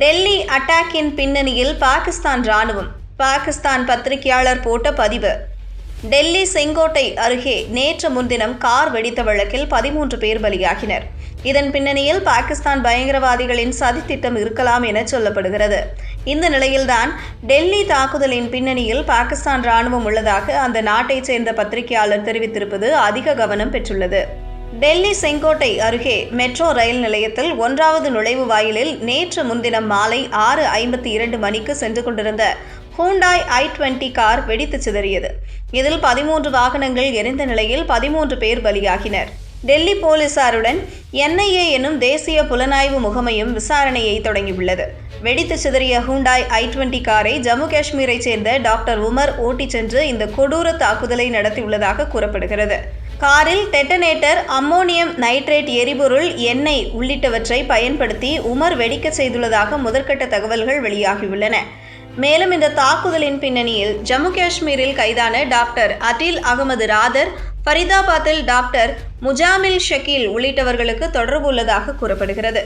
டெல்லி அட்டாக்கின் பின்னணியில் பாகிஸ்தான் ராணுவம் பாகிஸ்தான் பத்திரிகையாளர் போட்ட பதிவு. டெல்லி செங்கோட்டை அருகே நேற்று முன்தினம் கார் வெடித்த வழக்கில் பதிமூன்று பேர் பலியாகினர். இதன் பின்னணியில் பாகிஸ்தான் பயங்கரவாதிகளின் சதித்திட்டம் இருக்கலாம் என சொல்லப்படுகிறது. இந்த நிலையில்தான் டெல்லி தாக்குதலின் பின்னணியில் பாகிஸ்தான் ராணுவம் உள்ளதாக அந்த நாட்டைச் சேர்ந்த பத்திரிகையாளர் தெரிவித்திருப்பது அதிக கவனம் பெற்றுள்ளது. டெல்லி செங்கோட்டை அருகே மெட்ரோ ரயில் நிலையத்தில் ஒன்றாவது நுழைவு வாயிலில் நேற்று முன்தினம் மாலை ஆறு ஐம்பத்தி இரண்டு மணிக்கு சென்று கொண்டிருந்த ஹூண்டாய் ஐ டுவெண்ட்டி கார் வெடித்து சிதறியது. இதில் பதிமூன்று வாகனங்கள் எரிந்த நிலையில் பதிமூன்று பேர் பலியாகினர். டெல்லி போலீசாருடன் என்ஐஏ எனும் தேசிய புலனாய்வு முகமையும் விசாரணையை தொடங்கியுள்ளது. வெடித்து சிதறிய ஹூண்டாய் ஐ டுவெண்ட்டி காரை ஜம்மு காஷ்மீரைச் சேர்ந்த டாக்டர் உமர் ஓட்டிச் சென்று இந்த கொடூர தாக்குதலை நடத்தியுள்ளதாக கூறப்படுகிறது. காரில் டெட்டனேட்டர் அம்மோனியம் நைட்ரேட் எரிபொருள் எண்ணெய் உள்ளிட்டவற்றை பயன்படுத்தி உமர் வெடிக்கச் செய்துள்ளதாக முதற்கட்ட தகவல்கள் வெளியாகியுள்ளன. மேலும் இந்த தாக்குதலின் பின்னணியில் ஜம்மு காஷ்மீரில் கைதான டாக்டர் அதில் அகமது ராதர் ஃபரிதாபாத்தில் டாக்டர் முஜாமில் ஷக்கீல் உள்ளிட்டவர்களுக்கு தொடர்பு உள்ளதாக கூறப்படுகிறது.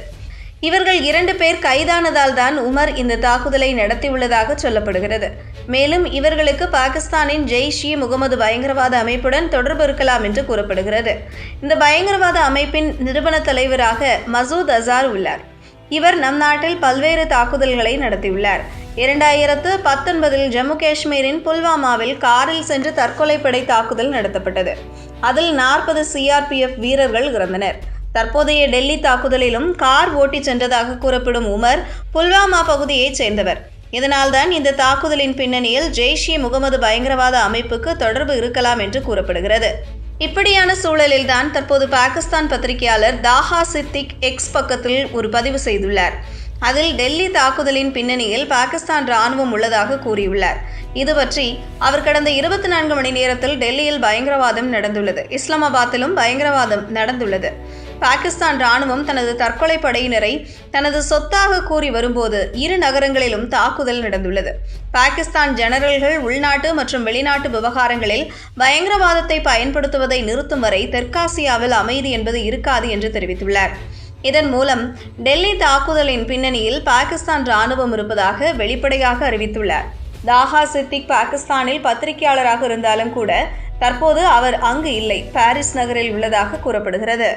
இவர்கள் இரண்டு பேர் கைதானதால் தான் உமர் இந்த தாக்குதலை நடத்தியுள்ளதாக சொல்லப்படுகிறது. மேலும் இவர்களுக்கு பாகிஸ்தானின் ஜெய்ஷ் இ முகமது பயங்கரவாத அமைப்புடன் தொடர்பு இருக்கலாம் என்று கூறப்படுகிறது. இந்த பயங்கரவாத அமைப்பின் நிறுவன தலைவராக மசூத் அசார் உள்ளார். இவர் நம் நாட்டில் பல்வேறு தாக்குதல்களை நடத்தியுள்ளார். இரண்டாயிரத்து பத்தொன்பதில் ஜம்மு காஷ்மீரின் புல்வாமாவில் காரில் சென்று தற்கொலைப்படை தாக்குதல் நடத்தப்பட்டது. அதில் நாற்பது சிஆர்பிஎஃப் வீரர்கள் இறந்தனர். தற்போதைய டெல்லி தாக்குதலிலும் கார் ஓட்டிச் சென்றதாக கூறப்படும் உமர் புல்வாமா பகுதியைச் சேர்ந்தவர். இதனால்தான் இந்த தாக்குதலின் பின்னணியில் ஜெய்ஷ் இ முகமது பயங்கரவாத அமைப்புக்கு தொடர்பு இருக்கலாம் என்று கூறப்படுகிறது. இப்படியான சூழலில்தான் தற்போது பாகிஸ்தான் பத்திரிகையாளர் தாஹா சித்திக் எக்ஸ் பக்கத்தில் ஒரு பதிவு செய்துள்ளார். அதில் டெல்லி தாக்குதலின் பின்னணியில் பாகிஸ்தான் ராணுவம் உள்ளதாக கூறியுள்ளார். இது பற்றி அவர் கடந்த இருபத்தி நான்கு மணி நேரத்தில் டெல்லியில் பயங்கரவாதம் நடந்துள்ளது. இஸ்லாமாபாத்திலும் பயங்கரவாதம் நடந்துள்ளது. பாகிஸ்தான் ராணுவம் தனது தற்கொலை படையினரை தனது சொத்தாக கூறி வரும்போது இரு நகரங்களிலும் தாக்குதல் நடந்துள்ளது. பாகிஸ்தான் ஜெனரல்கள் உள்நாட்டு மற்றும் வெளிநாட்டு விவகாரங்களில் பயங்கரவாதத்தை பயன்படுத்துவதை நிறுத்தும் வரை தெற்காசியாவில் அமைதி என்பது இருக்காது என்று தெரிவித்துள்ளார். இதன் மூலம் டெல்லி தாக்குதலின் பின்னணியில் பாகிஸ்தான் ராணுவம் இருப்பதாக வெளிப்படையாக அறிவித்துள்ளார். தாஹா சித்திக் பாகிஸ்தானில் பத்திரிகையாளராக இருந்தாலும் கூட தற்போது அவர் அங்கு இல்லை. பாரிஸ் நகரில் உள்ளதாக கூறப்படுகிறது.